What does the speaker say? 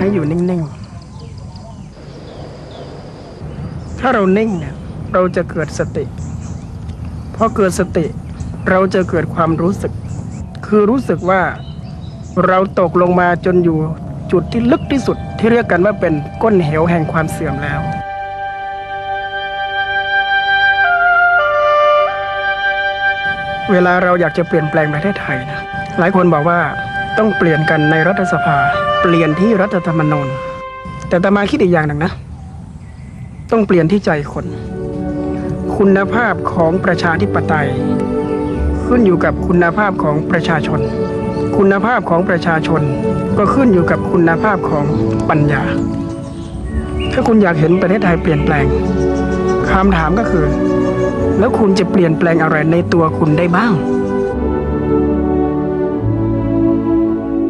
ให้อยู่นิ่งๆ ถ้าเรานิ่งเนี่ยเราจะเกิดสติ พอเกิดสติเราจะเกิดความรู้สึก คือรู้สึกว่าเราตกลงมาจนอยู่จุดที่ลึกที่สุดที่เรียกกันว่าเป็นก้นเหวแห่งความเสื่อมแล้วเวลาเราอยากจะเปลี่ยนแปลงประเทศไทยนะ หลายคนบอกว่า ต้องเปลี่ยนกันในรัฐสภา เปลี่ยนที่รัฐธรรมนูญแต่ตมาคิดอีกอย่างหนึ่งนะ ต้องเปลี่ยนที่ใจคน คุณภาพของประชาธิปไตย ขึ้นอยู่กับคุณภาพของประชาชน คุณภาพของประชาชน ก็ขึ้นอยู่กับคุณภาพของปัญญา ถ้าคุณอยากเห็นประเทศไทยเปลี่ยนแปลงคำถามก็คือ แล้วคุณจะเปลี่ยนแปลงอะไรในตัวคุณได้บ้าง